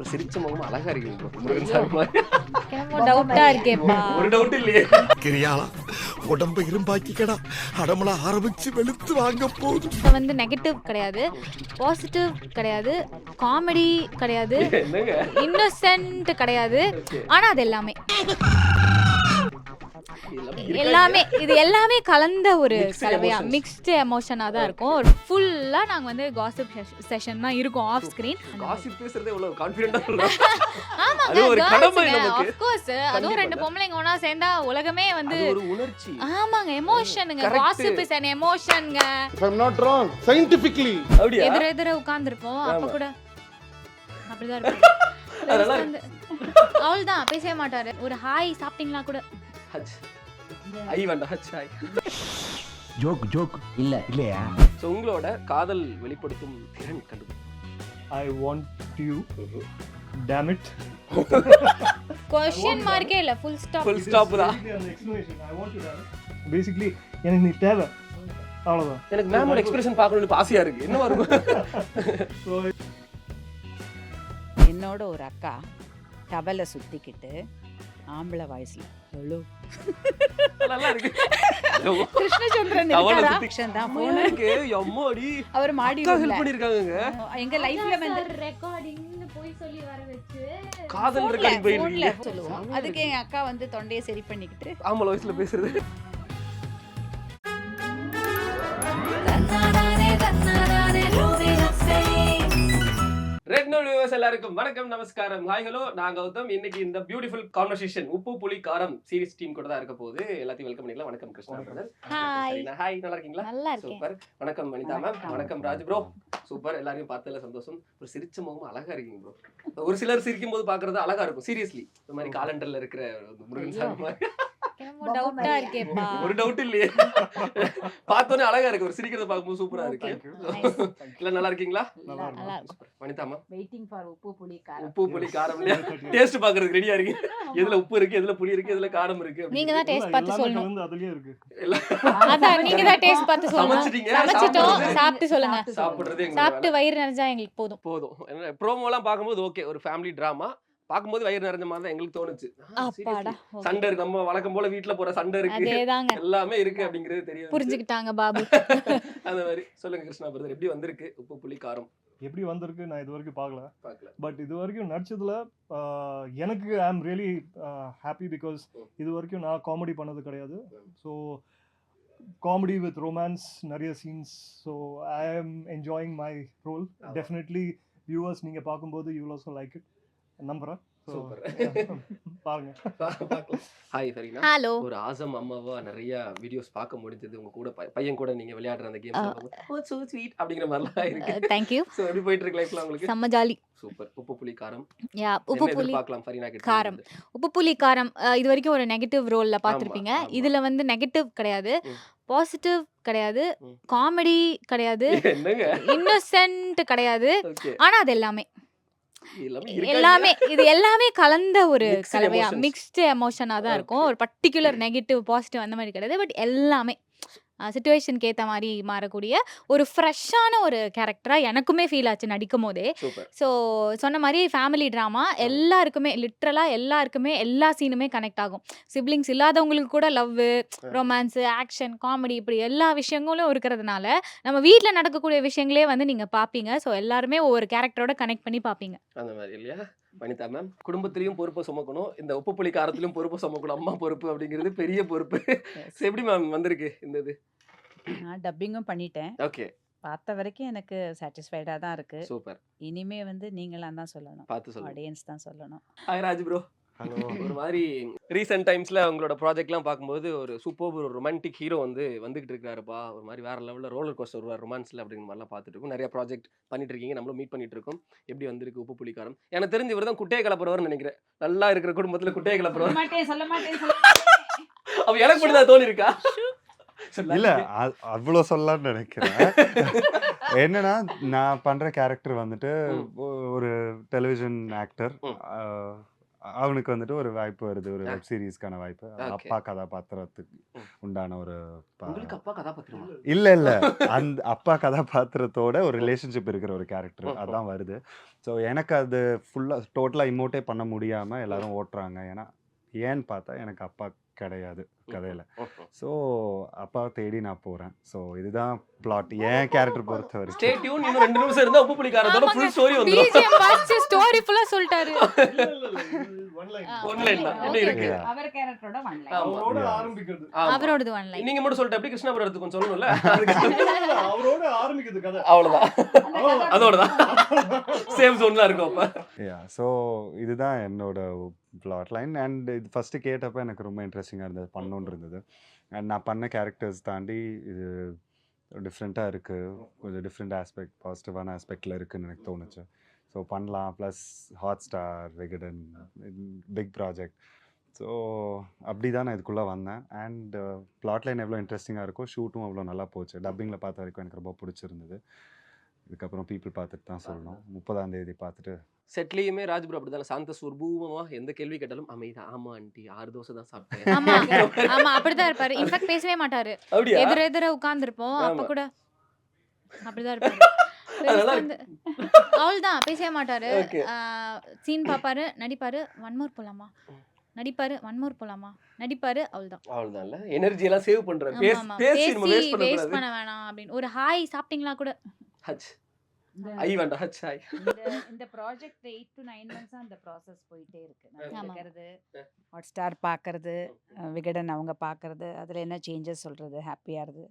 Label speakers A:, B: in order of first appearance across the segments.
A: ஒரு சிரிச்ச முகம் அழகா இருக்கு bro. முருகன் சாமி மாதிரி.
B: டவுட்டா இருக்கேப்பா.
A: ஒரு டவுட் இல்லையே.
C: கிரியாளா உடம்ப இரும்பாக்கிக்கடா. அடமலா ஆரம்பிச்சு வெளுத்து வாங்க போகுது
B: இது வந்து நெகட்டிவ் கிடையாது. பாசிட்டிவ் கிடையாது. காமெடி கிடையாது.
A: என்னங்க?
B: இன்னோசென்ட் கிடையாது. ஆனா அது எல்லாமே.
A: எல்லாமே
B: இது எல்லாமே கலந்த ஒரு கலவையா. மிக்ஸ்டு எமோஷனா தான் இருக்கும். ஃபுல்லா நாங்க வந்து காசிப் செஷன் தான் இருக்கும் ஆஃப் ஸ்கிரீன்
A: காசிப் பேசுறதே இவ்வளவு கான்ஃபிடென்ட்டா சொல்றேன்
B: ஆமாங்க
A: அது ஒரு கடமை நமக்கு.
B: ஆஃப் கோர்ஸ் அதுவும். ரெண்டு பொம்பளைங்க ஒண்ணா சேர்ந்தா உலகமே வந்து
A: அது ஒரு உணர்ச்சி.
B: ஆமாங்க எமோஷனுங்க. காசிப் இஸ் an எமோஷனுங்க
D: If I'm not wrong, scientifically.
A: அப்படியா?
B: எதிர எதிர உட்கார்ந்திருப்போம். அப்ப
A: ஆமா.
B: கூட அப்படிதான் இருக்கும். அவள்தான் பேசவே மாட்டாரு. ஒரு ஹாய் சாப்பிட்டீங்களா கூட?
A: ஹச் ஐ வேண்டாம் ஹச் ஹாய்
E: ஜோக் ஜோக். இல்ல. இல்லையா?
A: ஸோ உங்களோட காதல் வெளிப்படுத்தும் திறன் கண்டு.
F: I want you. Damn it.
B: Question மார்க்கே இல்ல ஃபுல் ஸ்டாப்
A: ஃபுல் ஸ்டாப் தான்.
F: Basically, எனக்கு நீ தேவை. அவ்வளோதான்
A: எனக்கு மேமோட எக்ஸ்பிரஷன் பார்க்கணும்னு ஆசையா இருக்கு. என்ன வரும்
G: என்னோட ஒரு அக்கா டபலை சுத்திக்கிட்டு ஆம்பளை வாய்ஸ்ல ஹலோ.
A: நல்லா இருக்கு.
G: கிருஷ்ணச்சந்திரன் அவர் மாடி
A: பண்ணிருக்காங்க
G: எங்க லைஃப்ல வந்து
B: ரெக்கார்டிங்னு போய் சொல்லி வர வச்சு.
A: காதல் ரெக்கார்டிங்
G: சொல்லுவோம். அதுக்கு எங்க அக்கா வந்து தொண்டையை சரி பண்ணிக்கிட்டு
A: ஆம்பளை வயசுல பேசுறது. வியூவர்ஸ் எல்லாருக்கும் வணக்கம் நமஸ்காரம். ஹாய் ஹலோ நான் கௌதம். இன்னைக்கு இந்த பியூட்டிஃபுல் கான்வர்சேஷன் உப்பு புலி காரம் சீரிஸ் டீம் கூட தான் இருக்க போகுது. எல்லாத்தையும் வெல்கம் பண்ணிக்கலாம். வணக்கம் கிருஷ்ணா. பிரதர்
B: ஹாய்
A: ஹாய் நல்லா இருக்கீங்களா?
B: நல்லா இருக்கேன்.
A: சூப்பர் வணக்கம் வனிதா மேம்
G: வணக்கம்.
A: ராஜ் ப்ரோ சூப்பர் எல்லாரையும் பார்த்ததுல சந்தோஷம். ஒரு சிரிச்ச முகம் அழகா இருக்கீங்க ப்ரோ ஒரு சிலர் சிரிக்கும் போது பாக்குறது அழகா இருக்கும். சீரியஸ்லி இந்த மாதிரி காலண்டர்ல இருக்கிற முருகன் மாதிரி.
B: என்னமோ டவுட்டா இருக்கேப்பா.
A: ஒரு டவுட் இல்லையே. பார்த்தோன்னே அழகா இருக்கு. ஒரு சிரிக்கிறத பார்க்கும்போது சூப்பரா இருக்கு. இல்ல நல்லா இருக்கீங்களா?
B: நல்லா இருக்கும்.
A: Super. Vanitha ma'am
G: waiting for Uppu Puli Kaaram.
A: உப்பு புளி காரம். இல்லையா டேஸ்ட் பாக்குறதுக்கு ரெடியா இருக்கு. எதுல உப்பு இருக்கு எதுல புளி இருக்கு எதுல காரம் இருக்கு
B: நீங்க தான் டேஸ்ட் பார்த்து சொல்லணும்.
F: அதுலயே இருக்கு.
B: அதான் நீங்க தான் டேஸ்ட் பார்த்து சொல்லணும்.
A: சமைச்சிட்டீங்க,
B: சமைச்சிட்டோம். சாப்பிட்டு சொல்லுங்க.
A: சாப்பிடுறது
B: சாப்பிட்டு. வயிறு நிறைஞ்சா எங்களுக்கு போதும்.
A: போதும். ப்ரோமோலாம் பார்க்கும்போது ஓகே ஒரு ஃபேமிலி டிராமா பார்க்கும்போது வயிறு நிறைஞ்ச மாதிரி தான் எங்களுக்கு தோணுச்சு. சண்டை இருக்கு நம்ம வழக்கம் போல வீட்ல போற சண்டை இருக்கு. எல்லாமே இருக்கு அப்படிங்கிறது தெரியும்
B: புரிஞ்சுக்கிட்டாங்க பாபு.
A: அந்த மாதிரி. சொல்லுங்க கிருஷ்ணா பிரதர் எப்படி வந்திருக்கு உப்பு புளி காரம்?
F: எப்படி வந்திருக்கு நான் இது வரைக்கும் பார்க்கல.
A: பார்க்கல.
F: பட் இது வரைக்கும் நடிச்சதுல எனக்கு ஐ ஆம் ரியலி ஹாப்பி பிகாஸ் இது வரைக்கும் நான் காமெடி பண்ணது கிடையாது. ஸோ காமெடி வித் ரொமான்ஸ் நிறைய scenes so I am enjoying my role. Definitely viewers நீங்க பார்க்கும்போது யூ ஆல்சோ லைக் இட் நம்புறேன். பாருங்க.
A: ஹாய் ஃபரீனா
B: ஹலோ
A: ஒரு ஆசம் அம்மாவா நிறைய வீடியோஸ் பார்க்க முடிஞ்சது. உங்க கூட பையன் கூட நீங்க விளையாடுற அந்த ஓ சோ ஸ்வீட் அப்படிங்கிற மாதிரிலாம் இருக்கு.
B: தேங்க்யூ
A: சோ எப்படி போயிட்டு இருக்கு லைஃப்ல உங்களுக்கு?
B: செம்ம ஜாலி
A: சூப்பர் உப்பு புளி காரம்.
B: யா உப்பு புளி
A: எதிர்பார்க்கலாம் ஃபரீனா கிட்ட
B: காரம். உப்பு புளி காரம் அஹ், இது வரைக்கும் ஒரு நெகட்டிவ் ரோல்ல பார்த்திருப்பீங்க. இதுல வந்து நெகட்டிவ் கிடையாது. பாசிட்டிவ் கிடையாது. காமெடி கிடையாது.
A: என்னங்க?
B: இன்னோசென்ட் கிடையாது. ஆனா அது எல்லாமே.
A: எல்லாமே
B: இது எல்லாமே கலந்த ஒரு கலவையா. மிக்ஸ்டு எமோஷனா தான் இருக்கும். ஒரு பர்டிகுலர் நெகட்டிவ் பாசிட்டிவ் அந்த மாதிரி கிடையாது பட் எல்லாமே சுச்சுவேஷனுக்கு ஏத்த மாதிரி மாறக்கூடிய ஒரு ஃப்ரெஷ்ஷான ஒரு கேரக்டரா எனக்குமே ஃபீல் ஆச்சு நடிக்கும் போதே. ஸோ சொன்ன மாதிரி ஃபேமிலி ட்ராமா எல்லாருக்குமே லிட்ரலாக எல்லாருக்குமே எல்லா சீனுமே கனெக்ட் ஆகும். சிப்ளிங்ஸ் இல்லாதவங்களுக்கு கூட லவ் ரொமான்ஸு ஆக்ஷன் காமெடி இப்படி எல்லா விஷயங்களும் இருக்கிறதுனால நம்ம வீட்டில் நடக்கக்கூடிய விஷயங்களே வந்து நீங்கள் பார்ப்பீங்க ஸோ எல்லாருமே ஒவ்வொரு கேரக்டரோட கனெக்ட் பண்ணி பார்ப்பீங்க
A: அந்த மாதிரி இல்லையா? வனிதா மேம் குடும்பத்திலயும் பொறுப்பை சுமக்கணும். இந்த உப்பு புளி காரத்திலயும் பொறுப்பை சுமக்கணும். அம்மா பொறுப்பு அப்படிங்கிறது பெரிய பொறுப்பு. எப்படி மேம் வந்திருக்கு இந்த இது?
G: நான் டப்பிங்கும் பண்ணிட்டேன்.
A: ஓகே
G: பார்த்த வரைக்கும் எனக்கு சாட்டிஸ்ஃபைடாக தான் இருக்கு.
A: சூப்பர்
G: இனிமே வந்து நீங்களாம் தான் சொல்லணும்.
A: பார்த்து சொல்லுங்க
G: ஆடியன்ஸ் தான் சொல்லணும்.
A: Hi Raj bro
C: hello.
A: ஒரு மாதிரி ரீசெண்ட் டைம்ஸ்ல உங்களோட ப்ராஜெக்ட்லாம் பார்க்கும்போது ஒரு சூப்பர் ஒரு ரொமான்டிக் ஹீரோ வந்து வந்துகிட்டு இருக்காருப்பா ஒரு மாதிரி வேற லெவலில் ரோலர் கோஸ்டர் வருவார் ரொமான்ஸ்ல அப்படிங்கிற மாதிரிலாம் பார்த்துட்டு இருக்கோம். நிறைய ப்ராஜெக்ட் பண்ணிட்டு இருக்கீங்க. நம்மளும் மீட் பண்ணிட்டு இருக்கோம். எப்படி வந்திருக்கு உப்பு புளிக்காரம்? எனக்கு தெரிஞ்சு இவர் தான் குட்டையை கலப்புறவர்னு நினைக்கிறேன். நல்லா இருக்கிற குடும்பத்துல குட்டையை கலப்புறவர். அவ எனக்கு மட்டும் தான் தோணி இருக்கா
H: இல்ல அவ்வளோ சொல்லலாம்னு நினைக்கிறேன். என்னன்னா நான் பண்ற கேரக்டர் வந்துட்டு ஒரு டெலிவிஷன் ஆக்டர். அவனுக்கு வந்துட்டு ஒரு வாய்ப்பு வருது ஒரு. வெப் சீரிஸ்க்கான வாய்ப்பு. அப்பா கதாபாத்திரத்துக்கு. உண்டான ஒரு
A: அப்பா கதாபாத்திரமா
H: இல்ல இல்ல அந்த அப்பா கதாபாத்திரத்தோட ஒரு ரிலேஷன்ஷிப் இருக்கிற ஒரு கேரக்டர். அதான் வருது ஸோ எனக்கு அது ஃபுல்லா டோட்டலா இமோட்டே பண்ண முடியாம எல்லாரும் ஓட்டுறாங்க ஏன்னா ஏன்னு பார்த்தா எனக்கு அப்பா கிடையாது கதையில. ஸோ அப்பாவை தேடி நான் போறேன். ஸோ இதுதான் பிளாட் என் கேரக்டர் பொறுத்த
A: ஸ்டே
H: வரைக்கும்
A: டியூன் இன்னும் ரெண்டு நிமிஷம் இருந்தா உப்பு புளிக்காரத்தோட ஃபுல் ஸ்டோரி வந்துரும்.
B: ஃபர்ஸ்ட் ஸ்டோரி ஃபுல்லா சொல்லிட்டாரு.
F: ஒன் லைன்
A: தான். இருக்கு?
G: அவர் கேரக்டரோட ஒன்
A: ஆமா.
F: அவரோட
H: Yeah.
F: ஆரம்பிக்கிறது.
A: ஆமா.
B: அவரோடது ஒன் லைன்
A: நீங்க மட்டும் சொல்லிட்டு எப்படி? கிருஷ்ணாபுரத்துக்கு கொஞ்சம் சொல்லணும்ல? அதுக்கு
F: அவரோட ஆரம்பிக்கிறது கதை.
A: அவ்வளவுதான். அதோடதான். சேம் ஜோன் தான் இருக்கும் அப்ப.
H: யா ஸோ இதுதான் என்னோட பிளாட் லைன் அண்ட் இது ஃபஸ்ட்டு கேட்டப்போ எனக்கு ரொம்ப இன்ட்ரெஸ்டிங்காக இருந்தது பண்ணணுன்னு இருந்தது அண்ட் நான் பண்ண கேரக்டர்ஸ் தாண்டி இது டிஃப்ரெண்ட்டாக இருக்குது கொஞ்சம் டிஃப்ரெண்ட் ஆஸ்பெக்ட் பாசிட்டிவான ஆஸ்பெக்டில் இருக்குன்னு எனக்கு தோணுச்சு. ஸோ பண்ணலாம். Plus Hotstar Vikatan big project so அப்படி தான் நான் இதுக்குள்ளே வந்தேன். அண்ட் பிளாட் லைன் எவ்வளோ இன்ட்ரெஸ்டிங்காக இருக்கோ ஷூட்டும் அவ்வளோ நல்லா போச்சு. டப்பிங்கில் பார்த்த வரைக்கும் எனக்கு ரொம்ப பிடிச்சிருந்தது. இதுக்கப்புறம் பீப்புள் பார்த்துட்டு தான் சொல்லணும். முப்பதாம் தேதி பார்த்துட்டு
A: செட்லயுமே ராஜ்புரம் அப்படிதான் சாந்த சுர்பூமமா எந்த கேள்வி கேட்டாலும் அமைதா. ஆமா ஆண்டி. ஆறு தோசை தான்
B: ஆமா
A: சாப்பிட்டேன்.
B: ஆமா அப்படிதான் இருப்பாரு. இன்ஃபேக்ட் பேசவே மாட்டாரு. எதிர எதிர உட்கார்ந்துருப்போம். அப்ப. கூட அப்படிதான் இருப்பாரு. அவள்தான். பேசவே மாட்டாரு. சீன் பாப்பாரு நடிப்பாரு ஒன் மோர் போலாமா? நடிப்பாரு ஒன் மோர் போலாமா? நடிப்பாரு அவள்தான்.
A: அவ்வளவுதான்ல எனர்ஜி எல்லாம் சேவ் பண்றாரு.
B: ஆமா,
A: பேஸ்
B: ஆமா.
A: பேசி வேஸ்ட் பண்ண
B: வேணாம் அப்படின்னு. ஒரு ஹாய் சாப்பிட்டீங்களா கூட?
A: ஹச் ஐ வேண்டாம் ஹச் ஹாய்
G: இந்த ப்ராஜெக்ட் எயிட் டு நைன் மந்த்ஸாக அந்த ப்ராசஸ் போயிட்டே இருக்கு. இருக்கிறது ஹாட் ஸ்டார் பார்க்கறது விகடன் அவங்க பார்க்கறது அதில் என்ன சேஞ்சஸ் சொல்கிறது ஹாப்பியாகிறது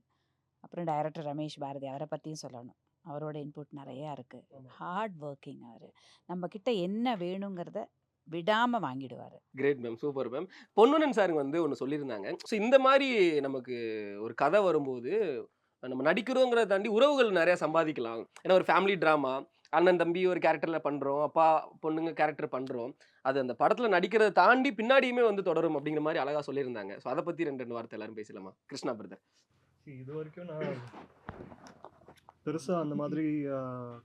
G: அப்புறம் டைரக்டர் ரமேஷ் பாரதி அவரை பற்றியும் சொல்லணும். அவரோட இன்புட் நிறையா இருக்குது ஹார்ட் ஒர்க்கிங் அவர். நம்ம கிட்ட என்ன வேணுங்கிறத விடாமல் வாங்கிடுவார்.
A: கிரேட் மேம் சூப்பர் மேம் பொன்னுனன் சாருங்க வந்து ஒன்று சொல்லியிருந்தாங்க. ஸோ இந்த மாதிரி நமக்கு ஒரு கதை வரும்போது நம்ம நடிக்கிறோங்கிறத தாண்டி உறவுகள் நிறைய சம்பாதிக்கலாம். ஏன்னா ஒரு ஃபேமிலி ட்ராமா அண்ணன் தம்பி ஒரு கேரக்டரில் பண்ணுறோம் அப்பா பொண்ணுங்க கேரக்டர் பண்ணுறோம் அது அந்த படத்தில் நடிக்கிறத தாண்டி பின்னாடியுமே வந்து தொடரும் அப்படிங்கிற மாதிரி அழகாக சொல்லியிருந்தாங்க. ஸோ அதை பற்றி ரெண்டு ரெண்டு வார்த்தை எல்லாரும் பேசலாமா? கிருஷ்ணா பிரதர்
F: இது வரைக்கும் நான் பெருசாக அந்த மாதிரி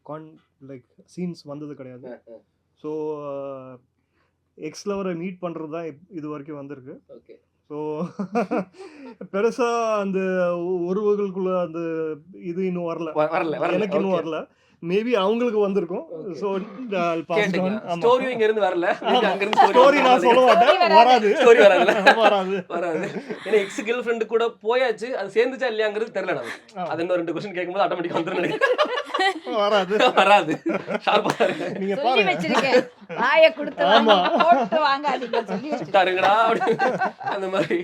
F: கான் லைக் சீன்ஸ் வந்தது கிடையாது. ஸோ எக்ஸ் லவரை மீட் பண்ணுறது தான் இது வரைக்கும் வந்திருக்கு.
A: ஓகே
F: ஸோ பெருசாக அந்த உறவுகளுக்குள்ள அந்த இது இன்னும் வரல.
A: வரல
F: எனக்கு இன்னும். வரல. மேபி அவங்களுக்கு வந்திருக்கும்.
A: Okay.
F: ஸோ
A: கேட்டுங்க ஸ்டோரியும் இங்க இருந்து வரல.
F: ஸ்டோரி நான் சொல்ல மாட்டேன். வராது.
A: ஸ்டோரி வராதுல்ல
F: வராது.
A: வராது. ஏன்னா எக்ஸ் கேர்ள் ஃப்ரெண்டு கூட போயாச்சு. அது சேர்ந்துச்சா இல்லையாங்கிறது தெரியல.
F: ஆ.
A: அது இன்னும் ரெண்டு கொஸ்டின் கேட்கும்போது ஆட்டோமேட்டிக் வந்துரும் நினைக்கிறேன்.
F: வராது.
A: வராது.
F: நீங்க
G: சொல்லி
F: பாருங்க.
G: வச்சிருக்கேன். வாயை கொடுத்து
F: ஆமா.
G: வாங்க, போட்டு வாங்காதீங்க சொல்லி வச்சிருக்கேன்.
A: தருங்கடா அப்படி. அந்த மாதிரி.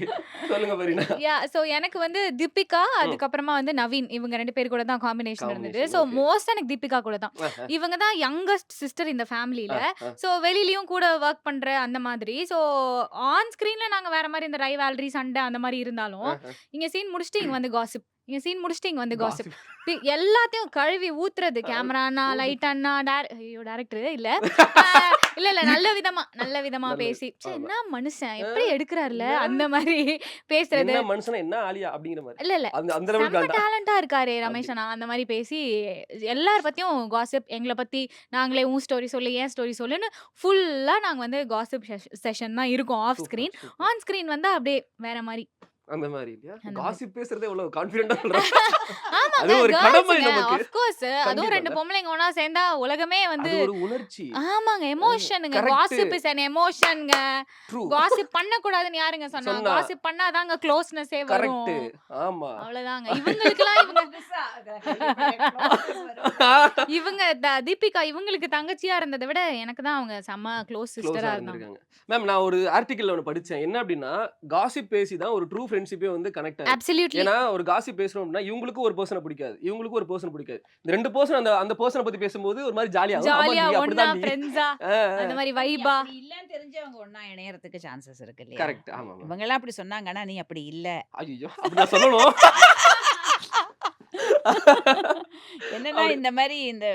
A: சொல்லுங்க பரீனா.
B: யா ஸோ எனக்கு வந்து தீபிகா அதுக்கப்புறமா வந்து நவீன் இவங்க ரெண்டு பேர் கூட தான் காம்பினேஷன் இருந்தது
A: okay.
B: மோஸ்ட் எனக்கு தீபிகா கூட தான். இவங்க தான் யங்கஸ்ட் சிஸ்டர் இந்த ஃபேமிலியில ஸோ வெளியிலயும் கூட ஒர்க் பண்ற அந்த மாதிரி. ஸோ ஆன் ஸ்க்ரீன்ல நாங்க வேற மாதிரி இந்த ரைவால்ரி சண்டை அந்த மாதிரி இருந்தாலும் இங்க சீன் முடிச்சுட்டு இங்க வந்து காசிப் இங்க சீன் முடிச்சுட்டு இங்க வந்து காசிப் எல்லாத்தையும் கழுவி ஊத்துறது. கேமரா அண்ணா லைட் அண்ணா டேர- ஐயோ டேரக்டர் இல்ல. இல்ல இல்ல நல்ல விதமா நல்ல விதமா பேசி. என்ன மனுஷன்? எப்படி எடுக்கிறாருல? அந்த மாதிரி பேசுறது.
A: மனுஷனா என்ன ஆலியா அப்படிங்கிற மாதிரி.
B: இல்ல இல்ல.
A: அந்த அந்த லெவலுக்கு
B: செம்ம
A: ஆண்டா.
B: டேலண்டா இருக்காரு ரமேஷ் அண்ணா. அந்த மாதிரி பேசி எல்லார் பத்தியும் காசிப் எங்களை பத்தி நாங்களே உன் ஸ்டோரி சொல்லு ஏன் ஸ்டோரி சொல்லுன்னு ஃபுல்லா நாங்க வந்து காசிப் செஷன் தான் இருக்கும் ஆஃப் ஸ்கிரீன் ஆன் ஸ்கிரீன் வந்து அப்படியே வேற மாதிரி.
A: அந்த மாதிரி இல்லையா. காசிப் பேசுறதே எவ்வளவு கான்ஃபிடென்ட்டா சொல்றாங்க அது ஒரு கடமை நமக்கு.
B: ஆஃப் கோர்ஸ் அதுவும் ரெண்டு. பொம்பளைங்க ஒண்ணா சேர்ந்தா உலகமே வந்து
A: அது ஒரு உணர்ச்சி.
B: ஆமாங்க எமோஷனுங்க. காசிப் இஸ் an எமோஷனுங்க
A: ட்ரூ
B: காசிப் பண்ண கூடாதுன்னு யாருங்க சொன்னா?
A: சொன்னா.
B: காசிப் பண்ணாதாங்க க்ளோஸ்னஸே வரும்.
A: கரெக்ட் ஆமா.
B: அவ்வளவுதாங்க. இவங்களுக்குலாம் இவங்க இவங்க தீபிகா இவங்களுக்கு தங்கச்சியா இருந்ததை விட எனக்கு தான் அவங்க செம்ம க்ளோஸ் சிஸ்டரா இருந்தாங்க.
A: இருந்திருக்காங்க. மேம் நான் ஒரு ஆர்டிக்கல்ல ஒன்று படிச்சேன். என்ன அப்படின்னா காசிப் பேசி தான் ஒரு ட்ரூ ஃப்ரெண்ட்ஷிப்பே வந்து கனெக்ட்
B: அப்சல்யூட்லி
A: ஏன்னா ஒரு பேசுறோம் அப்படின்னா இவங்களுக்கும் ஒரு பர்சனை பிடிக்காது. இவங்களுக்கும் ஒரு பர்சன் பிடிக்காது. இந்த ரெண்டு பர்சன் அந்த அந்த பர்சனை பத்தி பேசும்போது ஒரு மாதிரி ஜாலியா
B: ஜாலியா ஒண்ணா ஃப்ரெண்ட்ஸா அந்த மாதிரி வைபா
G: இல்லன்னு தெரிஞ்சு அவங்க ஒண்ணா இணையறதுக்கு சான்சஸ் இருக்கு இல்லையா?
A: கரெக்ட் ஆமா
G: இவங்க எல்லாம் அப்படி சொன்னாங்கன்னா நீ அப்படி இல்ல.
A: ஐயோ அப்படி சொல்லணும்.
G: என்னன்னா இந்த மாதிரி இந்த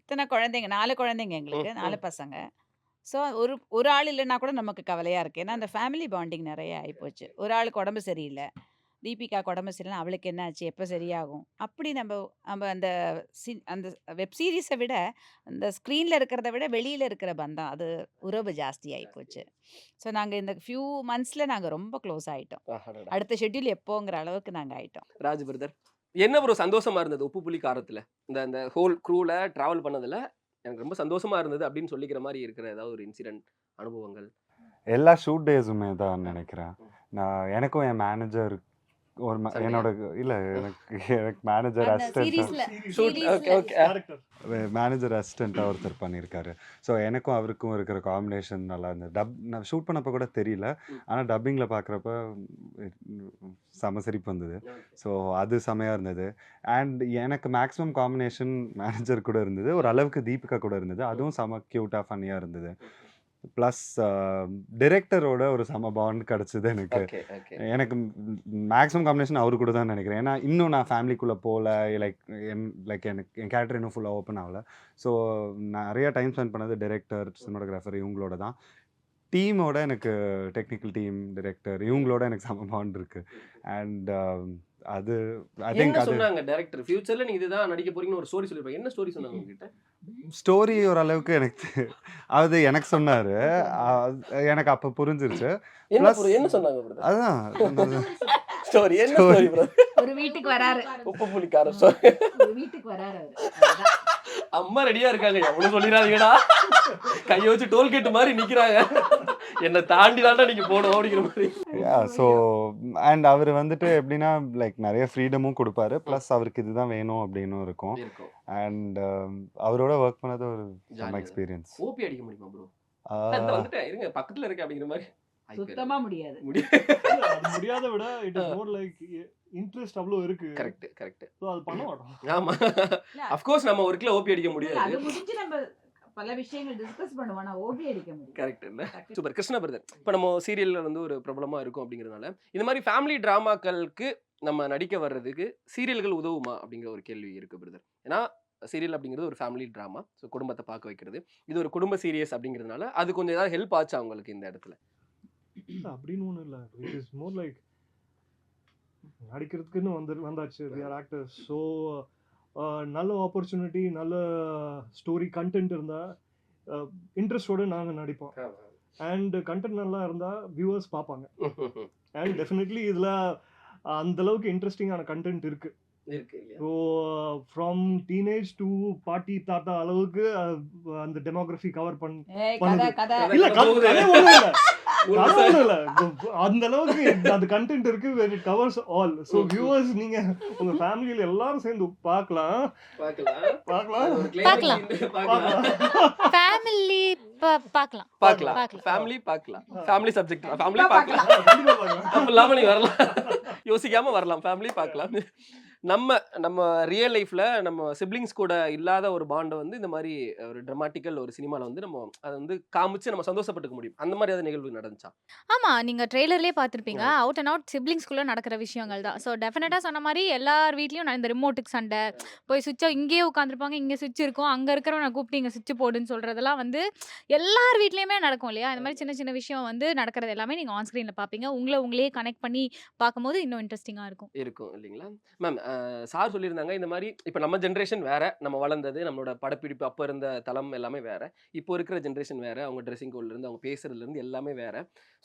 G: இத்தனை குழந்தைங்க நாலு குழந்தைங்க எங்களுக்கு நாலு பசங்க. ஸோ ஒரு ஒரு ஆள் இல்லைன்னா கூட நமக்கு கவலையா இருக்கு. ஏன்னா அந்த ஃபேமிலி பாண்டிங் நிறைய ஆயிப்போச்சு. ஒரு ஆளுக்கு உடம்பு சரியில்லை தீபிகாக்கு உடம்பு சரியில்லைனா அவளுக்கு என்ன ஆச்சு எப்போ சரியாகும்? அப்படி நம்ம நம்ம அந்த சி அந்த வெப் சீரிஸை விட அந்த ஸ்க்ரீனில் இருக்கிறத விட வெளியில் இருக்கிற பந்தம் அது உறவு ஜாஸ்தி ஆகி போச்சு ஸோ நாங்கள் இந்த ஃபியூ மந்த்ஸில் நாங்கள் ரொம்ப க்ளோஸ் ஆகிட்டோம். அடுத்த ஷெட்யூல் எப்போங்கிற அளவுக்கு நாங்கள் ஆகிட்டோம்
A: ராஜ் பிரதர் என்ன ப்ரோ சந்தோஷமா இருந்தது உப்பு புளி காரத்துல? இந்த இந்த ஹோல் க்ரூல டிராவல் பண்ணதுல? எனக்கு ரொம்ப சந்தோஷமா இருந்தது அப்படின்னு சொல்லிக்கிற மாதிரி இருக்கிற ஏதாவது ஒரு இன்சிடென்ட் அனுபவங்கள்?
H: எல்லா ஷூட் டேஸுமே தான் நினைக்கிறேன். நான் எனக்கும் என் மேனேஜர் ஒரு? என்னோட இல்ல எனக்கு எனக்கு மேனேஜர் அசிஸ்டன்ட் மேனேஜர் அசிஸ்டண்ட்டாக ஒருத்தர் பண்ணியிருக்காரு. ஸோ எனக்கும் அவருக்கும் இருக்கிற காம்பினேஷன் நல்லா இருந்தது. டப் நான் ஷூட் பண்ணப்போ கூட தெரியல. ஆனால் டப்பிங்கில் பார்க்குறப்ப செம சிரிப்பு வந்தது. ஸோ அது செமையாக இருந்தது. அண்ட் எனக்கு மேக்ஸிமம் காம்பினேஷன் மேனேஜர் கூட இருந்தது. ஒரு அளவுக்கு தீபிகா கூட இருந்தது. அதுவும் செம க்யூட்டாக ஃபன்னியாக இருந்தது. ப்ளஸ் டிரெக்டரோட ஒரு செம பாண்ட் கிடச்சிது எனக்கு. எனக்கு மேக்ஸிமம் காம்பினேஷன் அவரு கூட தான் நினைக்கிறேன். ஏன்னா இன்னும் நான் ஃபேமிலிக்குள்ளே போகல லைக் என் லைக் எனக்கு என் கேரக்டர் இன்னும் ஃபுல்லாக ஓப்பன் ஆகல. ஸோ நிறைய டைம் ஸ்பெண்ட் பண்ணது டைரக்டர் சினிமோட்டோகிராஃபர் இவங்களோட தான். டீமோட எனக்கு டெக்னிக்கல் டீம் டைரக்டர் இவங்களோட எனக்கு செம பாண்ட் இருக்கு. அண்ட் அது ஐ திங்க்
A: என்ன
H: அது
A: சொன்னாங்க டைரக்டர் ஃபியூச்சர்ல நீங்க இதுதான் நடிக்க போறீங்கன்னு ஒரு ஸ்டோரி சொல்லிருப்பாங்க. என்ன ஸ்டோரி சொன்னாங்க உங்ககிட்ட?
H: ஸ்டோரி ஓரளவுக்கு எனக்கு அது எனக்கு சொன்னார். எனக்கு அப்போ புரிஞ்சிருச்சு.
A: என்ன என்ன சொன்னாங்க பிரதர்
H: அதுதான்
A: ஸ்டோரி என்ன. ஸ்டோரி
G: ஒரு வீட்டுக்கு வராரு.
A: உப்பு புளி காரம் ஸ்டோரி
G: வீட்டுக்கு வராரு
A: அம்மா ரெடியா இருக்காங்க. எவ்வளவு சொல்லிடாதீங்கடா. கையை வச்சு டோல்கேட் மாதிரி நிக்கிறாங்க. என்ன தாண்டி தாண்டா நீங்க போகணும் அப்படிங்கிற மாதிரி.
H: ஸோ அண்ட் அவர் வந்துட்டு எப்படின்னா லைக் நிறைய ஃப்ரீடமும் கொடுப்பாரு. ப்ளஸ் அவருக்கு இதுதான் வேணும் அப்படின்னு இருக்கும். அண்ட் அவரோட ஒர்க் பண்ணது ஒரு செம்ம. எக்ஸ்பீரியன்ஸ்
A: ஓபி அடிக்க முடியுமா ப்ரோ இருங்க பக்கத்துல இருக்க அப்படிங்கிற மாதிரி.
G: சுத்தமா முடியாது.
A: முடியாத
F: விட it is more like interest அவ்வளோ இருக்கு.
A: கரெக்ட் கரெக்ட்
F: ஸோ அது பண்ண மாட்டோம்.
A: ஆமா. அஃப்கோர்ஸ் நம்ம ஒரு கிலோ ஓபி அடிக்க முடியாது.
G: அது முடிஞ்சு நம்ம பல விஷயங்கள் டிஸ்கஸ் பண்ணுவோம் நான் ஓபி அடிக்க முடியும்.
A: கரெக்ட் இல்ல சூப்பர் கிருஷ்ண பிரதர் இப்போ நம்ம சீரியல்ல வந்து ஒரு பிரபலமா இருக்கும் அப்படிங்கிறதுனால இந்த மாதிரி ஃபேமிலி டிராமாக்களுக்கு நம்ம நடிக்க வர்றதுக்கு சீரியல்கள் உதவுமா அப்படிங்கிற ஒரு கேள்வி இருக்கு பிரதர் ஏன்னா சீரியல் அப்படிங்கிறது ஒரு ஃபேமிலி ட்ராமா ஸோ குடும்பத்தை பார்க்க வைக்கிறது. இது ஒரு குடும்ப சீரியஸ் அப்படிங்கிறதுனால அது கொஞ்சம் ஏதாவது ஹெல்ப் ஆச்சா உங்களுக்கு இந்த இடத்துல?
F: அப்படின்னு ஒன்றும் இல்லை. இட் இஸ் மோர் லைக் நடிக்கிறதுக்குன்னு வந்து வந்தாச்சு. வி ஆர் ஆக்டர்ஸ் ஸோ நல்ல ஆப்பர்ச்சுனிட்டி நல்ல ஸ்டோரி கண்டென்ட் இருந்தால் இன்ட்ரெஸ்டோடு நாங்கள் நடிப்போம். அண்ட் கண்டென்ட் நல்லா இருந்தால் வியூவர்ஸ் பார்ப்பாங்க அண்ட் டெஃபினெட்லி இதில் அந்த அளவுக்கு இன்ட்ரெஸ்டிங்கான கண்டென்ட் இருக்கு
A: இருக்கு. இல்லையா
F: ஸோ ஃப்ரம் டீனேஜ் டு பாட்டி தாத்தா அளவுக்கு அந்த டெமோகிராஃபி கவர் பண்ண இல்ல அந்த அளவுக்கு அந்த கண்டென்ட் இருக்கு it covers all. So viewers நீங்க உங்க ஃபேமிலியில எல்லாரும் சேர்ந்து பார்க்கலாம்.
A: பார்க்கலாம்.
F: பார்க்கலாம்.
B: ஃபேமிலி
A: பார்க்கலாம்.
B: பார்க்கலாம்.
A: ஃபேமிலி பார்க்கலாம். ஃபேமிலி சப்ஜெக்ட் ஃபேமிலி பார்க்கலாம். தப்பு இல்லாம நீ வரலாம். யோசிக்காம வரலாம். ஃபேமிலி பார்க்கலாம். நம்ம நம்ம ரியல் லைஃப்ல நம்ம சிப்ளிங்ஸ் கூட இல்லாத ஒரு பாண்டை வந்து இந்த மாதிரி ஒரு ட்ராமாட்டிக்கல் ஒரு சினிமால வந்து நம்ம அதை வந்து காமிச்சு நம்ம சந்தோஷப்பட்டுக்க முடியும். அந்த மாதிரி ஏதாவது நிகழ்வு நடந்துச்சா?
B: ஆமா. நீங்க ட்ரெய்லர்லயே பார்த்திருப்பீங்க. அவுட் அண்ட் அவுட் சிப்ளிங்ஸ்குள்ள நடக்கிற விஷயங்கள் தான். ஸோ டெஃபினட்டா சொன்ன மாதிரி எல்லார் வீட்லயும் நான் இந்த ரிமோட்டுக்கு சண்டை. போய் சுவிட்சை இங்கேயே உட்காந்துருப்பாங்க இங்கே சுவிட்ச் இருக்கும். அங்க இருக்கிறவனை கூப்பிட்டு இங்க சுவிட்ச் போடுன்னு சொல்றதெல்லாம் வந்து எல்லார் வீட்லயுமே நடக்கும் இல்லையா? இந்த மாதிரி சின்ன சின்ன விஷயம் வந்து நடக்கிறது எல்லாமே நீங்க ஆன் ஸ்க்ரீன்ல பாப்பீங்க உங்களை உங்களே கனெக்ட் பண்ணி பார்க்கும்போது இன்னும் இன்ட்ரெஸ்டிங்கா இருக்கும்.
A: இருக்கும் இல்லைங்களா? மேம் சார் சொல்லியிருந்தாங்க இந்த மாதிரி இப்போ நம்ம ஜென்ரேஷன் வேற நம்ம வளர்ந்தது நம்மளோட படப்பிடிப்பு அப்போ இருந்த தளம் எல்லாமே வேற. இப்போ இருக்கிற ஜென்ரேஷன் வேற அவங்க ட்ரெஸ்ஸிங் இருந்து அவங்க பேசுறதுல இருந்து எல்லாமே வேற.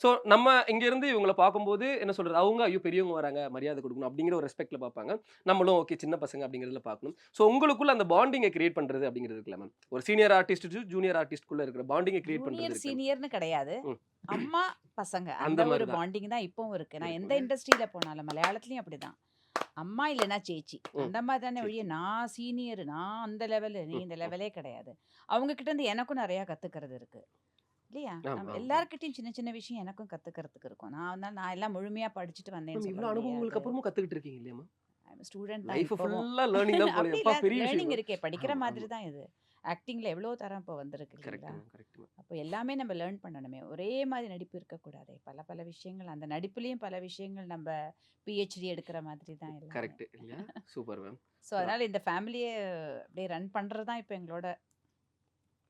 A: ஸோ நம்ம இங்க இருந்து இவங்களை பார்க்கும்போது என்ன சொல்றது? அவங்க ஐயோ பெரியவங்க வராங்க மரியாதை கொடுக்கணும் அப்படிங்கிற ஒரு ரெஸ்பெக்ட்ல பார்ப்பாங்க. நம்மளும் ஓகே சின்ன பசங்க அப்படிங்கிறதுல பார்க்கணும். ஸோ உங்களுக்குள்ள அந்த பாண்டிங்கை கிரியேட் பண்றது அப்படிங்கிறது இருக்குல்ல மேம் ஒரு சீனியர் ஆர்டிஸ்ட் ஜூனியர் ஆர்டிஸ்ட்குள்ள இருக்கிற பாண்டிங்கை கிரியேட் பண்றது
G: சீனியர்னு கிடையாது. அம்மா பசங்க.
A: அந்த
G: ஒரு. பாண்டிங் தான் இப்பவும் இருக்கு. நான் எந்த? இண்டஸ்ட்ரியில போனாலும் மலையாளத்துலயும் அப்படிதான். அம்மா இல்லைன்னா சேச்சி. அந்த மாதிரி தானே. ஒழிய நான் சீனியர் நான் அந்த லெவலு நீ இந்த. லெவலே கிடையாது. அவங்க கிட்ட இருந்து எனக்கும் நிறைய கத்துக்கிறது இருக்கு. இல்லையா? நம்ம. எல்லார்கிட்டயும் சின்ன சின்ன விஷயம் எனக்கும் கத்துக்கிறதுக்கு இருக்கும். நான் வந்து நான் எல்லாம் முழுமையா படிச்சுட்டு வந்தேன்னு
A: மேம் இவ்வளோ அனுபவங்களுக்கு அப்புறமும் கத்துக்கிட்டு இருக்கீங்க இல்லையா
G: ஸ்டூடெண்ட்
A: லைஃப் ஃபுல்லா லேர்னிங் தான்
G: லேர்னிங் இருக்கே. படிக்கிற மாதிரி. தான் இது. ஆக்டிங்ல எவ்வளவு தரம் இப்போ வந்திருக்கு
A: கரெக்ட்
G: இல்லைங்களா அப்போ எல்லாமே நம்ம லேர்ன் பண்ணணுமே. ஒரே மாதிரி நடிப்பு இருக்கக்கூடாதே. பல பல விஷயங்கள் அந்த நடிப்புலேயும் பல விஷயங்கள் நம்ம பிஹெச்டி எடுக்கிற மாதிரி தான்
A: கரெக்ட் இல்லையா சூப்பர் மேம்.
G: ஸோ அதனால இந்த ஃபேமிலியை அப்படியே ரன் பண்ணுறது தான் இப்போ எங்களோட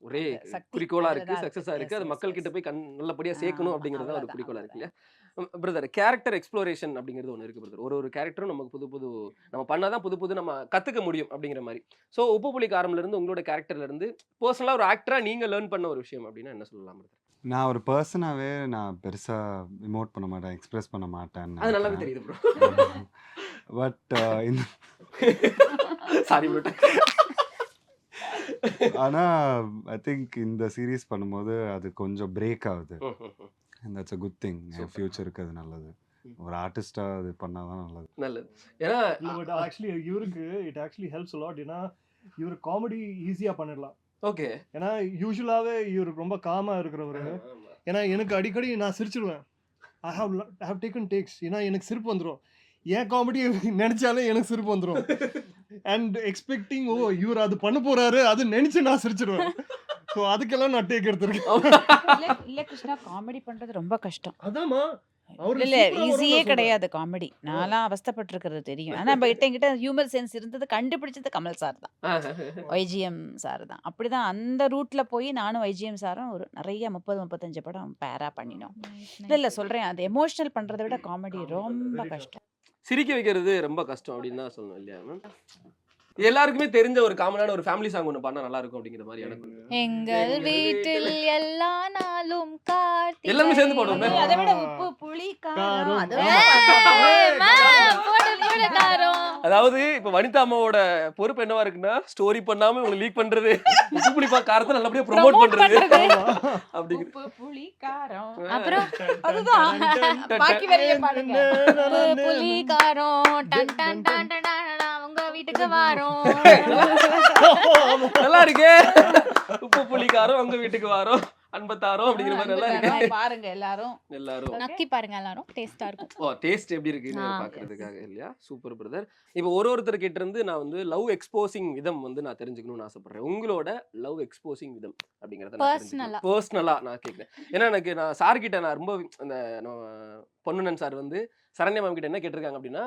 A: ஒரே
G: அந்த சக்தி
A: குறிக்கோளா
G: அதுல
A: இருக்கு
G: தான்
A: சக்சஸா இருக்கு.
G: Yes,
A: அது
G: yes,
A: மக்கள்
G: yes.
A: கிட்ட போய் கண் நல்லபடியா
G: ஆ,
A: சேர்க்கணும் அப்படிங்கிறது தான் ஒரு
G: அவ்வளவுதான்,
A: குறிக்கோளா இருக்கு. இல்லையா? பிரதர் கேரக்டர் எக்ஸ்ப்ளோரேஷன் அப்படிங்கிறது ஒன்று இருக்கு பிரதர் ஒரு ஒரு கேரக்டரும் நமக்கு புது புது நம்ம பண்ணாதான் புது புது நம்ம கத்துக்க முடியும் அப்படிங்கிற மாதிரி. ஸோ உப்பு புலி காரம்ல இருந்து உங்களோட கேரக்டர்ல இருந்து பர்சனலா ஒரு ஆக்டரா நீங்க லேர்ன் பண்ண ஒரு விஷயம் அப்படின்னா என்ன சொல்லலாம் பிரதர்
H: நான் ஒரு பர்சனாகவே நான் பெருசாக இமோட் பண்ண மாட்டேன் எக்ஸ்பிரஸ் பண்ண மாட்டேன்னு
A: அது நல்லாவே. தெரியுது ப்ரோ
H: பட் இந்த
A: சாரி
H: ஆனால் ஐ திங்க் இந்த சீரீஸ் பண்ணும்போது அது கொஞ்சம் பிரேக் ஆகுது. தட்ஸ் அ குட் திங் என். ஃப்யூச்சருக்கு அது நல்லது. ஒரு ஆர்டிஸ்டாக அது பண்ணால் தான் நல்லது.
A: நல்லது. ஏன்னா
F: பட் ஆக்சுவலி இவருக்கு இட் ஆக்சுவலி ஹெல்ப்ஸ் லாட் ஏன்னா இவர் காமெடி ஈஸியாக பண்ணிடலாம்.
A: ஓகே.
F: ஏன்னா யூஸ்வலாகவே இவர் ரொம்ப காமாக இருக்கிறவர். ஏன்னா எனக்கு அடிக்கடி நான் சிரிச்சிடுவேன் I have I have taken takes ஏன்னா எனக்கு சிரிப்பு வந்துடும் என் காமெடி நினைச்சாலே எனக்கு சிரிப்பு வந்துடும் அண்ட் எக்ஸ்பெக்டிங் ஓ இவர் அது பண்ண போறாரு அது நினைச்சு நான் சிரிச்சிடுவேன் ஸோ அதுக்கெல்லாம் நான் டேக் எடுத்திருக்கேன்.
G: இல்ல இல்ல கிருஷ்ணா காமெடி பண்றது ரொம்ப கஷ்டம்.
F: அவரு
G: இல்ல ஈஸியே. கிடையாது காமெடி நான்லாம் அவஸ்தைப்பட்டிருக்கிறது தெரியும். ஆனா நம்ம கிட்ட என்கிட்ட ஹியூமர் சென்ஸ் இருந்தது கண்டுபிடிச்சது கமல் சார் தான். ஒய்ஜிஎம் சார் தான். அப்படிதான் அந்த ரூட்ல போய் நானும் ஒய்ஜிஎம் சாரும் ஒரு நிறைய முப்பது முப்பத்தஞ்சு படம் பேரா பண்ணினோம். இல்ல இல்ல சொல்றேன். அது எமோஷனல் பண்றதை விட காமெடி ரொம்ப. கஷ்டம்.
A: சிரிக்க வைக்கிறது ரொம்ப கஷ்டம் அப்படின்னு தான் சொல்லணும் இல்லையா மேம் எல்லாருக்குமே தெரிஞ்ச ஒரு காமனான ஒரு ஃபேமிலி சாங் ஒன்று பண்ணா நல்லா இருக்கும் அப்படிங்கிற மாதிரி எனக்கு
B: எங்கள் வீட்டில் எல்லா நாளும் கார்த்திகை.
A: எல்லாமே சேர்ந்து பாடுவோம்.
G: அதை விட உப்பு புளி காரம்
F: காரம்.
G: அது
F: ஆ.
B: ஏய், ma'am, போடு, இவ்வளவு காரம்.
A: அதாவது இப்ப வனிதா அம்மாவோட பொறுப்பு என்னவா இருக்குன்னா ஸ்டோரி பண்ணாம உங்களை லீக் பண்றது. உப்பு புளிப்பா காரத்தை நல்லபடியா ப்ரோமோட் பண்றது.
B: பண்றது.
A: அப்படிங்கிற
G: உப்பு புளி காரம்
B: அப்புறம்?
G: அதுதான். பாக்கி வரைய பாடுங்க
B: உப்பு, புளி காரம் டன் டன் டன் டன் டன் டன், உங்க வீட்டுக்கு வரோம்.
A: நல்லா இருக்கே. உப்பு புளி காரம் உங்க வீட்டுக்கு வரோம். அன்பத்தாரம் அப்படிங்கிற மாதிரி நல்லா இருக்கு.
G: பாருங்க எல்லாரும்.
A: எல்லாரும்
B: நக்கி பாருங்க எல்லாரும். டேஸ்டா இருக்கும்.
A: ஓ டேஸ்ட் எப்படி இருக்குன்னு பாக்குறதுக்காக இல்லையா? Super brother. இப்போ ஒரு ஒருத்தர் கிட்ட இருந்து நான் வந்து லவ் எக்ஸ்போசிங் விதம் வந்து நான் தெரிஞ்சுக்கணும்னு ஆசைப்படுறேன். உங்களோட லவ் எக்ஸ்போசிங் விதம் அப்படிங்கறத
B: Personal-ஆ.
A: பர்சனலா நான் கேட்குறேன் ஏன்னா எனக்கு நான் சார் கிட்ட நான் ரொம்ப நம்ம பொன்னுனன் சார் வந்து சரண்யா மேம் கிட்ட என்ன கேட்டிருக்காங்க அப்படின்னா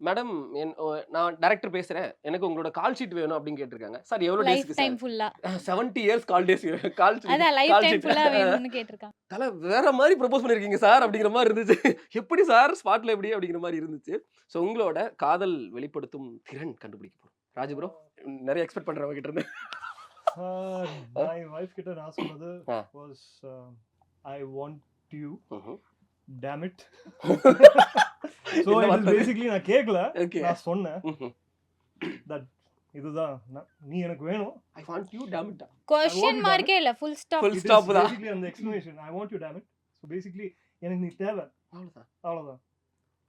A: மேடம் என் ஓ, நான் டைரக்டர் பேசுறேன். எனக்கு உங்களோட கால் ஷீட் வேணும் அப்படின்னு கேட்டிருக்காங்க. சார் எவ்வளவு
B: லைஃப்
A: டேஸ்க்கு
B: டைம் ஃபுல்லா
A: செவன்டி இயர்ஸ் கால் டேஸ் கால்
B: அதான் லைஃப் டைம். ஃபுல்லா வேணும்னு கேட்டிருக்காங்க.
A: தலை வேற மாதிரி ப்ரப்போஸ் பண்ணிருக்கீங்க சார் அப்படிங்கிற மாதிரி இருந்துச்சு. எப்படி சார்? ஸ்பாட்ல எப்படி? அப்படிங்கிற மாதிரி இருந்துச்சு. ஸோ உங்களோட காதல் வெளிப்படுத்தும் திறன் கண்டுபிடிக்க போறோம். ராஜு ப்ரோ நிறைய எக்ஸ்பெக்ட் பண்றவங்க கிட்ட இருந்து.
F: மை வைஃப் கிட்ட நான் சொன்னது. Was I want you damn it so? Basically நான் கேட்கல
A: ஓகே
F: நான் சொன்னேன். தட் இதுதான். நீ எனக்கு வேணும்.
A: I want you damn it
F: you,
B: மார்க்கே இல்ல ஃபுல் ஸ்டாப்
F: is
A: stop தான்.
F: basically அந்த explanation I want you damn it so basically எனக்கு நீ தேவை.
A: அவ்வளவுதான்.
F: அவ்வளோதான்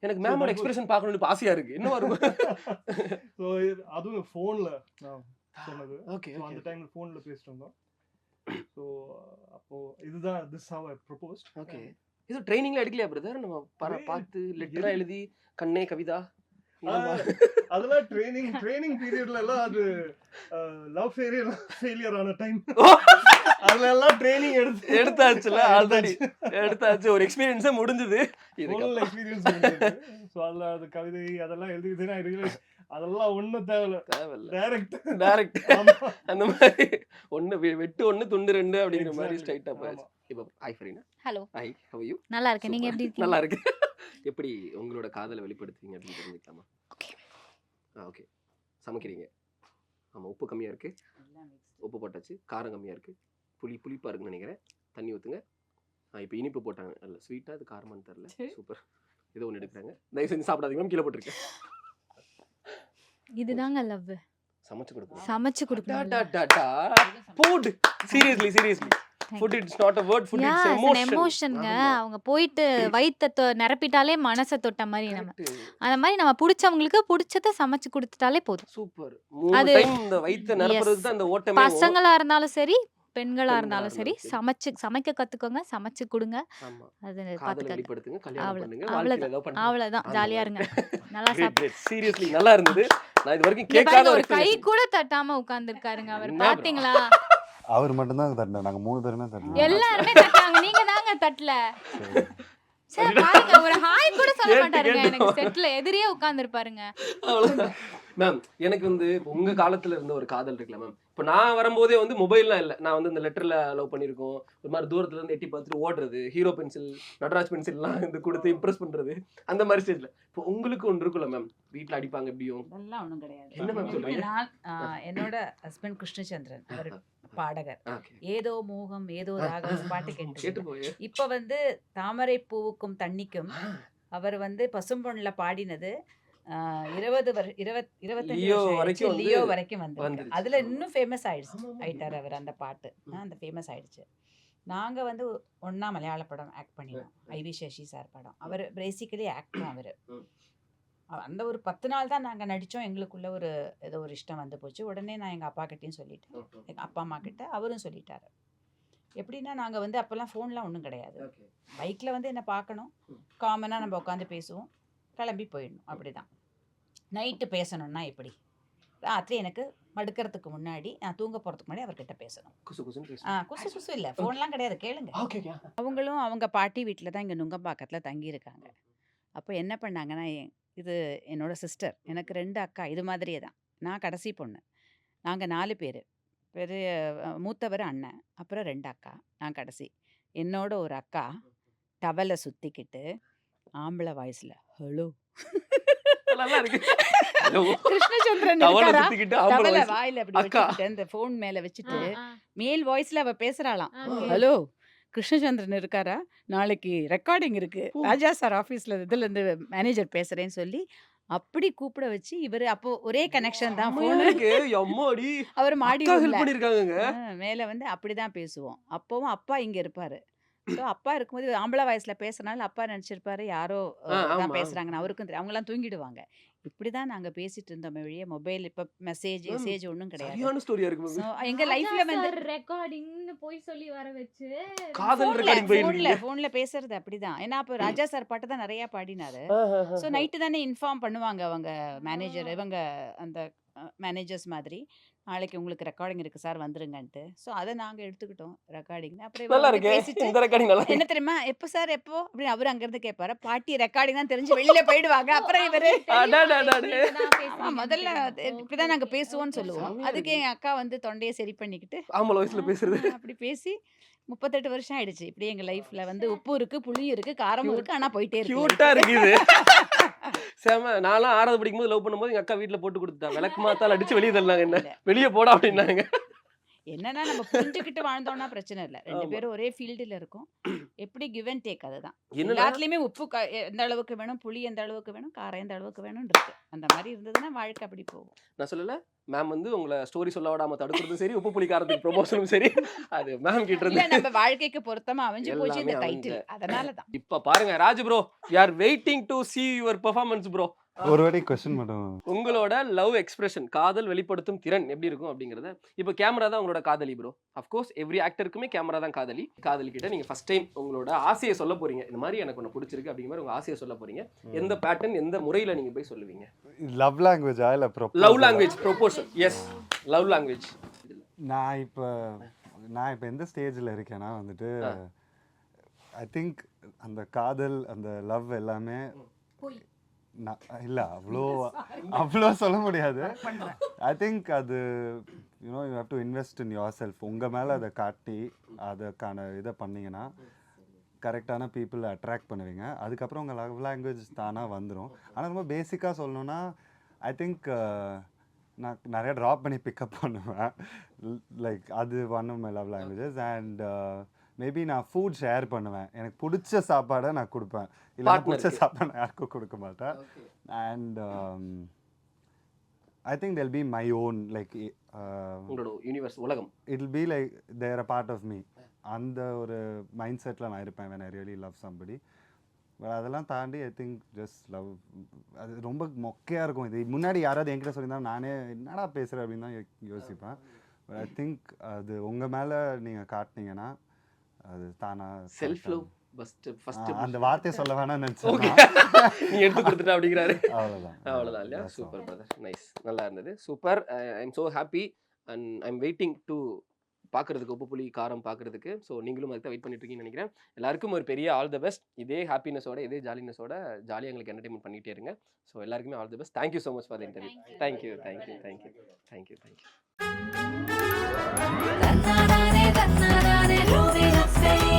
A: எனக்கு மேமோட எக்ஸ்பிரஷன் பார்க்கணும்னு ஆசையா இருக்கு. என்ன வரும்?
F: ஸோ அதுவும் ஃபோனில் நான் சொன்னது.
A: ஓகே
F: அந்த டைமில் ஃபோனில் பேசிட்டு இருந்தோம். ஸோ அப்போ இதுதான் this how I proposed
A: okay இது ட்ரைனிங்ல எடுக்கலையா பிரதர் நம்ம பார்த்து லெட்டரா எழுதி கண்ணே கவிதா
F: அதெல்லாம் ட்ரைனிங் ட்ரைனிங் பீரியட்ல எல்லாம் அது லவ் ஃபெயிலியர் ஃபெயிலியர் ஆன டைம் அதுல எல்லாம் ட்ரைனிங் எடுத்து
A: எடுத்தாச்சுல ஆல்ரெடி எடுத்தாச்சு. ஒரு எக்ஸ்பீரியன்ஸே முடிஞ்சது.
F: ஃபுல் எக்ஸ்பீரியன்ஸ் ஸோ அதில் அது கவிதை அதெல்லாம் எழுதிக்கிட்டு நான் ரியலைஸ் அதெல்லாம் ஒன்றும் தேவையில்ல.
A: தேவையில்ல.
F: டைரக்ட்
A: டைரக்ட் அந்த மாதிரி ஒண்ணு வெட்டு ஒண்ணு துண்டு ரெண்டு அப்படிங்கிற மாதிரி ஸ்ட்ரைட்டா போயாச்சு. இப்போ hi Fareena?
B: Hello
A: hi how you
B: நல்லா இருக்கு நீங்க எப்படி இருக்கீங்க?
A: நல்லா இருக்கு எப்படி உங்களோட காதலை வெளிப்படுத்துவீங்க அப்படின்னு தெரிஞ்சுக்கலாமா?
B: Okay.
A: ஆ ஓகே சமைக்கிறீங்க. ஆமா உப்பு கம்மியா இருக்கு. உப்பு போட்டாச்சு. காரம் கம்மியா இருக்கு. புளி புளிப்பா இருக்குன்னு நினைக்கிறேன். தண்ணி ஊத்துங்க. ஆ இப்போ இனிப்பு போட்டாங்க. அல்ல ஸ்வீட்டா அது காரமான்னு தெரியல. சூப்பர் ஏதோ ஒன்று எடுக்கிறாங்க. தயவு செஞ்சு சாப்பிடாதீங்க. மேம் கீழே போட்டிருக்கேன்.
B: இதுதாங்க லவ்
A: சமைச்சு கொடுக்கணும்.
B: சமைச்சு கொடுக்கணும்.
A: Food seriously seriously food it's not a word food it's emotion
B: எமோஷனுங்க அவங்க போயிட்டு வயித்தை நிரப்பிட்டாலே மனசை தொட்ட மாதிரி நம்ம. அந்த மாதிரி நம்ம பிடிச்சவங்களுக்கு பிடிச்சத சமைச்சு கொடுத்துட்டாலே போதும்.
A: சூப்பர்
B: அது-
A: இந்த வயித்தை நிரப்புறதுக்கு தான் அந்த ஓட்டமே
B: பசங்களா இருந்தாலும் சரி பெண்களா இருந்தாலும் சரி. சமைச்சு சமைக்க கத்துக்கோங்க சமைச்சு கொடுங்க. அது பாத்துக்கங்க அவ்வளவுதான். ஜாலியா. இருங்க. நல்லா.
A: Seriously, நல்லா இருந்தது. நான் இது வரைக்கும் கேட்காத ஒரு
B: கை. கூட தட்டாம உட்கார்ந்துருக்காருங்க அவர்.
A: என்ன? bro?
B: பாத்தீங்களா?
H: அவர் மட்டும்தான் தட்டினேன் நாங்கள் மூணு பேருமே தட்டினோம்.
B: எல்லாருமே தட்டாங்க. நீங்க தாங்க தட்டல. சரி. பாருங்க. ஒரு ஹாய் கூட சொல்ல மாட்டாருங்க. எனக்கு செட்ல எதிரியே உட்கார்ந்துருப்பாருங்க.
A: அவ்வளவுதான். மேம் எனக்கு வந்து உங்க காலத்துல இருந்த ஒரு காதல் இருக்குல்ல மேம் இப்போ நான் வரும்போதே வந்து மொபைல்லாம் இல்லை. நான் வந்து இந்த லெட்டர்ல லவ் பண்ணியிருக்கோம் ஒரு மாதிரி தூரத்துல இருந்து எட்டி பார்த்துட்டு ஓடுறது ஹீரோ பென்சில் நடராஜ் பென்சில்லாம் வந்து கொடுத்து இம்ப்ரெஸ் பண்றது அந்த மாதிரி ஸ்டேஜ்ல இப்போ உங்களுக்கு ஒன்று இருக்குல்ல மேம் வீட்ல அடிப்பாங்க எப்படியும்?
G: அதெல்லாம் ஒன்றும் கிடையாது.
A: என்ன மேம் சொல்றீங்க?
G: நான் என்னோட ஹஸ்பண்ட் கிருஷ்ணச்சந்திரன் அவர் பாடகர். ஏதோ மோகம் ஏதோ ராகம் பாட்டு
A: கேட்டு
G: இப்போ வந்து தாமரை பூவுக்கும் தண்ணிக்கும் அவர் வந்து பசும்பொன்ல பாடினது இருபது வருஷம் இருபத் இருபத்தஞ்சு
A: வரைக்கும்
G: லியோ வரைக்கும் வந்து. அதுல இன்னும் ஃபேமஸ் ஆயிடுச்சு. ஆயிட்டார் அவர் அந்த பாட்டு. அந்த ஃபேமஸ் ஆயிடுச்சு. நாங்க வந்து ஒண்ணா மலையாள படம் ஆக்ட் பண்ணினோம். ஐவி சசி சார் படம். அவர் பேசிக்கலி ஆக்டும் அவர். அந்த ஒரு பத்து நாள் தான் நாங்க நடிச்சோம். எங்களுக்குள்ள ஒரு ஏதோ ஒரு இஷ்டம் வந்து போச்சு. உடனே நான் எங்க அப்பா கிட்டயும் சொல்லிட்டேன். எங்க அப்பா அம்மா கிட்ட அவரும் சொல்லிட்டாரு. எப்படின்னா நாங்க வந்து அப்பெல்லாம் ஃபோன்லாம் ஒன்றும் கிடையாது. பைக்கில் வந்து என்ன பார்க்கணும். காமனாக நம்ம உட்காந்து பேசுவோம். கிளம்பி போயிடணும். அப்படிதான். நைட்டு பேசணும்னா எப்படி? ராத்திரி எனக்கு படுக்கிறதுக்கு முன்னாடி நான் தூங்க போகிறதுக்கு முன்னாடி அவர்கிட்ட பேசணும். ஆ குசு குசு இல்லை. ஃபோன்லாம் கிடையாது. கேளுங்க. அவங்களும் அவங்க பாட்டி வீட்டில் தான் இங்கே நுங்கம்பாக்கத்தில் தங்கியிருக்காங்க. அப்போ என்ன பண்ணாங்கன்னா இது என்னோட சிஸ்டர் எனக்கு ரெண்டு அக்கா. இது மாதிரியே தான். நான் கடைசி பொண்ணு. நாங்கள் நாலு பேர். பெரிய மூத்தவர் அண்ணன். அப்புறம் ரெண்டு அக்கா. நான் கடைசி. என்னோட ஒரு அக்கா டவலை சுற்றிக்கிட்டு ஆம்பளை வாய்ஸில் ஹலோ.
A: நல்லா இருக்கு. Hello.
G: கிருஷ்ணச்சந்திரன்
A: voice.
G: வாயில அப்படி இந்த ஃபோன் மேல வச்சுட்டு மேல் வாய்ஸ்ல அவ பேசுறாளாம். ஹலோ. கிருஷ்ணச்சந்திரன் இருக்காரா? நாளைக்கு ரெக்கார்டிங் இருக்கு. ராஜா சார் ஆஃபீஸ்ல இதுல இருந்து மேனேஜர் பேசுறேன்னு சொல்லி அப்படி கூப்பிட வச்சு இவரு அப்போ ஒரே கனெக்ஷன் தான் போனு அவர் மாடி.
A: பண்ணிருக்காங்க
G: மேல வந்து அப்படிதான் பேசுவோம். அப்பவும் அப்பா இங்க இருப்பாரு. ஸோ அப்பா இருக்கும்போது ஆம்பளை வயசுல பேசுறனால அப்பா நினைச்சிருப்பாரு யாரோ. தான் பேசுறாங்கன்னு அவருக்கும் தெரியும். அவங்கலாம் தூங்கிடுவாங்க. இப்படிதான் நாங்க பேசிட்டு இருந்தோமே வழியே மொபைல் இப்ப மெசேஜ் மெசேஜ் ஒன்றும் கிடையாது.
A: ஸ்டோரியா இருக்கு
G: எங்க லைஃப்ல வந்து
B: ரெக்கார்டிங்னு போய் சொல்லி வர வச்சு
A: காதல்
G: ஃபோன்ல
A: ரெக்கார்டிங்
G: ஃபோன்ல
A: போயிருக்கீங்க
G: ஃபோன்ல பேசுறது அப்படிதான். ஏன்னா அப்போ ராஜா சார் பாட்டு தான் நிறைய பாடினாரு. ஸோ நைட்டு தானே இன்ஃபார்ம் பண்ணுவாங்க அவங்க மேனேஜர் இவங்க அந்த மேனேஜர்ஸ் மாதிரி. நாளைக்கு உங்களுக்கு ரெக்கார்டிங் இருக்கு சார் வந்துருங்கன்ட்டு. ஸோ அதை நாங்க எடுத்துக்கிட்டோம் ரெக்கார்டிங் அப்புறம் பேசிட்டு என்ன தெரியுமா? எப்போ சார் எப்போ? அப்படின்னு அவர் அங்கிருந்து கேட்பாரு பாட்டி ரெக்கார்டிங் தான் தெரிஞ்சு வெளியில போயிடுவாங்க. அப்புறம் இவரு முதல்ல இப்படிதான் நாங்க பேசுவோம்னு சொல்லுவோம். அதுக்கு என் அக்கா வந்து தொண்டையை சரி பண்ணிக்கிட்டு
A: வயசுல பேசுறது.
G: அப்படி பேசி முப்பத்தெட்டு வருஷம் ஆயிடுச்சு. இப்படி எங்க லைஃப்ல வந்து உப்பு இருக்கு புளியும் இருக்கு காரமும் இருக்கு ஆனா போயிட்டே இருக்கு.
A: செம. நான்லாம் ஆறாவது படிக்கும் போது லவ் பண்ணும்போது எங்க அக்கா வீட்ல போட்டு கொடுத்தா விளக்கு மாத்தால் அடிச்சு வெளியே தள்ளினாங்க என்ன. வெளியே போடா அப்படின்னாங்க.
G: என்னன்னா நம்ம புரிஞ்சுக்கிட்டு வாழ்ந்தோம்னா பிரச்சனை இல்ல. ரெண்டு. பேரும் ஒரே ஃபீல்டுல இருக்கோம். எப்படி கிவ் அண்ட் டேக் அதுதான். எல்லாத்துலயுமே உப்பு க- எந்த அளவுக்கு வேணும் புளி எந்த அளவுக்கு வேணும் காரம் எந்த அளவுக்கு வேணும் இருக்கு. அந்த மாதிரி இருந்ததுன்னா வாழ்க்கை அப்படி போகும்.
A: நான் சொல்லல மேம் வந்து உங்களை ஸ்டோரி சொல்ல விடாம தடுக்கிறதும் சரி உப்பு புளிக்காரத்துக்கு ப்ரொமோஷனும் சரி. அது மேம் கிட்ட இருந்து
G: நம்ம வாழ்க்கைக்கு பொருத்தமா அமைஞ்சு போச்சு இந்த டைட்டில்
A: அமைஞ்ச.
G: அதனாலதான்.
A: இப்ப பாருங்க Raj bro we are waiting to see your performance bro
H: ஒரு வாட்டி கொஸ்டின் மட்டும்.
A: உங்களோட லவ் எக்ஸ்பிரஷன் காதல் வெளிப்படுத்தும் திறன் எப்படி இருக்கும் அப்படிங்கறத இப்போ கேமரா தான் உங்களோட காதலி ப்ரோ அஃப்கோர்ஸ் எவ்ரி ஆக்டருக்குமே கேமரா தான் காதலி. காதலி கிட்ட நீங்க ஃபர்ஸ்ட் டைம் உங்களோட ஆசையை சொல்ல போறீங்க. இந்த மாதிரி எனக்கு ஒன்று பிடிச்சிருக்கு அப்படிங்கிற மாதிரி உங்க ஆசையை சொல்ல போறீங்க. எந்த பேட்டர்ன் எந்த முறையில நீங்க போய் சொல்லுவீங்க?
H: லவ் லாங்குவேஜா இல்ல
A: love? Language proposal yes love language
H: நான் இப்போ நான் இப்போ எந்த ஸ்டேஜில் இருக்கேன்னா வந்துட்டு. ஐ திங்க் அந்த காதல் அந்த லவ் எல்லாமே இல்லை அவ்வளோ அவ்வளோ சொல்ல முடியாது. ஐ திங்க் அது you know you have to invest in yourself உங்கள் மேலே அதை காட்டி அதுக்கான இதை பண்ணீங்கன்னா கரெக்டான பீப்புளை அட்ராக்ட் பண்ணுவீங்க. அதுக்கப்புறம் உங்கள் லவ் லாங்குவேஜ் தானாக வந்துடும் ஆனால் ரொம்ப பேசிக்காக சொல்லணும்னா ஐ திங்க் நான் நிறைய ட்ராப் பண்ணி பிக்கப் பண்ணுவேன். லைக் அது one of my love languages and maybe நான் ஃபுட் ஷேர் பண்ணுவேன். எனக்கு பிடிச்ச சாப்பாடை நான் கொடுப்பேன். இல்லை பிடிச்ச. சாப்பாடு நான் யாருக்கும் கொடுக்க மாட்டேன். And I think that'll be my own like
A: universe உலகம்.
H: It be like there a part of me அந்த ஒரு மைண்ட் செட்டில் நான் இருப்பேன் when I really love somebody. But அதெல்லாம் தாண்டி ஐ திங்க் ஜஸ்ட் லவ் அது ரொம்ப மொக்கையாக இருக்கும். இது முன்னாடி யாராவது என்கிட்ட சொல்லியிருந்தா நானே என்னடா பேசுகிறேன் அப்படின்னு தான் யோசிப்பேன். பட் ஐ திங்க் அது உங்கள் மேலே நீங்கள் காட்டினீங்கன்னா அது தானா
A: செல்ஃப் லவ் ஃபர்ஸ்ட் ஃபர்ஸ்ட்
H: அந்த வார்த்தையை சொல்ல வேணாம்னு
A: ஓகே
H: நினச்சேன்
A: நீ எடுத்து கொடுத்துட்ட அப்படிங்கிறாரு.
H: அவ்வளோதான்
A: அவ்வளோதான் இல்லையா. சூப்பர் பிரதர் நைஸ் நல்லா இருந்தது. Super I am so happy and I am waiting to பார்க்குறதுக்கு உப்பு புளி காரம் பார்க்குறதுக்கு ஸோ நீங்களும் அதுக்கு வெயிட் பண்ணிட்டு இருக்கீங்கன்னு நினைக்கிறேன். எல்லாருக்கும் ஒரு பெரிய ஆல் த பெஸ்ட் இதே ஹாப்பினஸோட இதே ஜாலினஸோட ஜாலியாக எங்களுக்கு என்டர்டைன்மெண்ட் பண்ணிட்டே இருங்க. ஸோ எல்லாருக்குமே all the best thank you so much for the interview thank you thank you thank you thank you thank you
I: it, hold it up, say